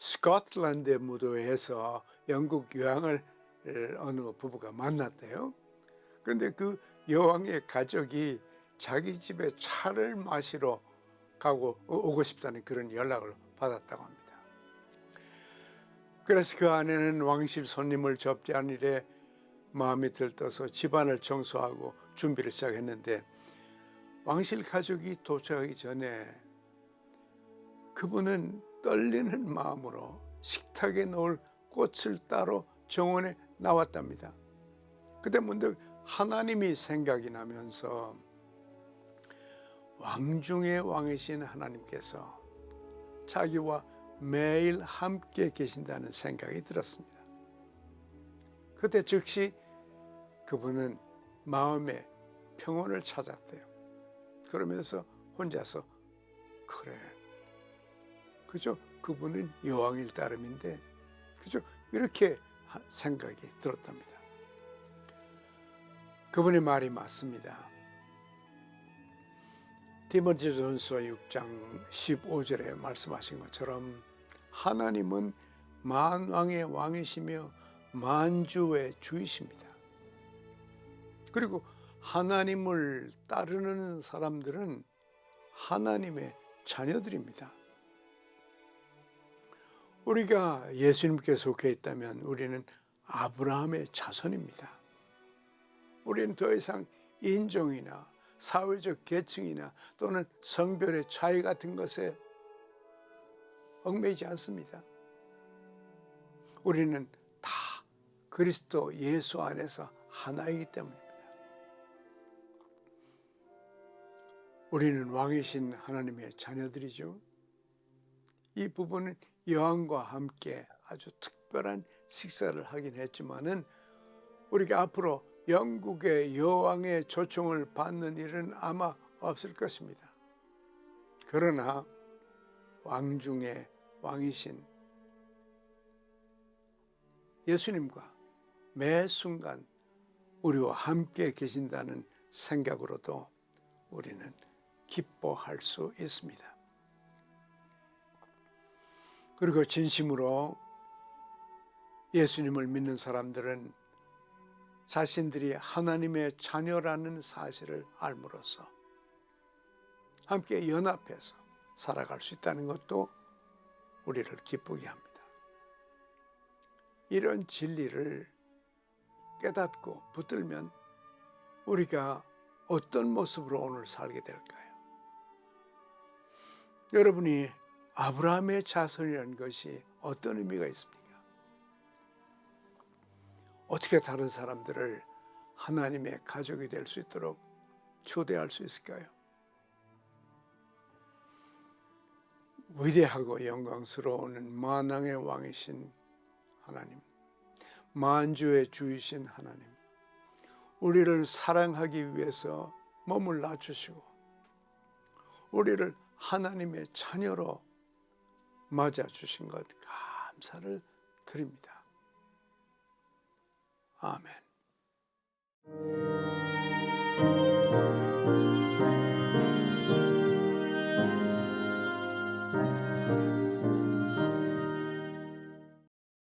스코틀랜드 무도에서 영국 여왕을 어느 부부가 만났대요. 근데 그 여왕의 가족이 자기 집에 차를 마시러 가고 오고 싶다는 그런 연락을 받았다고 합니다. 그래서 그 아내는 왕실 손님을 접대한 일에 마음이 들떠서 집안을 청소하고 준비를 시작했는데 왕실 가족이 도착하기 전에 그분은 떨리는 마음으로 식탁에 놓을 꽃을 따러 정원에 나왔답니다. 그때 문득 하나님이 생각이 나면서 왕중의 왕이신 하나님께서 자기와 매일 함께 계신다는 생각이 들었습니다. 그때 즉시 그분은 마음의 평온을 찾았대요. 그러면서 혼자서 그래. 그죠? 그분은 여왕일 따름인데 그죠? 이렇게 생각이 들었답니다. 그분의 말이 맞습니다. 디모데전서 6장 15절에 말씀하신 것처럼 하나님은 만왕의 왕이시며 만주의 주이십니다. 그리고 하나님을 따르는 사람들은 하나님의 자녀들입니다. 우리가 예수님께 속해 있다면 우리는 아브라함의 자손입니다. 우리는 더 이상 인종이나 사회적 계층이나 또는 성별의 차이 같은 것에 얽매이지 않습니다. 우리는 다 그리스도 예수 안에서 하나이기 때문입니다. 우리는 왕이신 하나님의 자녀들이죠. 이 부분은 여왕과 함께 아주 특별한 식사를 하긴 했지만은 우리가 앞으로 영국의 여왕의 초청을 받는 일은 아마 없을 것입니다. 그러나 왕 중에 왕이신 예수님과 매 순간 우리와 함께 계신다는 생각으로도 우리는 기뻐할 수 있습니다. 그리고 진심으로 예수님을 믿는 사람들은 자신들이 하나님의 자녀라는 사실을 알므로써 함께 연합해서 살아갈 수 있다는 것도 우리를 기쁘게 합니다. 이런 진리를 깨닫고 붙들면 우리가 어떤 모습으로 오늘 살게 될까요? 여러분이 아브라함의 자손이라는 것이 어떤 의미가 있습니까? 어떻게 다른 사람들을 하나님의 가족이 될 수 있도록 초대할 수 있을까요? 위대하고 영광스러운 만왕의 왕이신 하나님, 만주의 주이신 하나님, 우리를 사랑하기 위해서 몸을 낮추시고, 우리를 하나님의 자녀로 맞아 주신 것 감사를 드립니다. 아멘.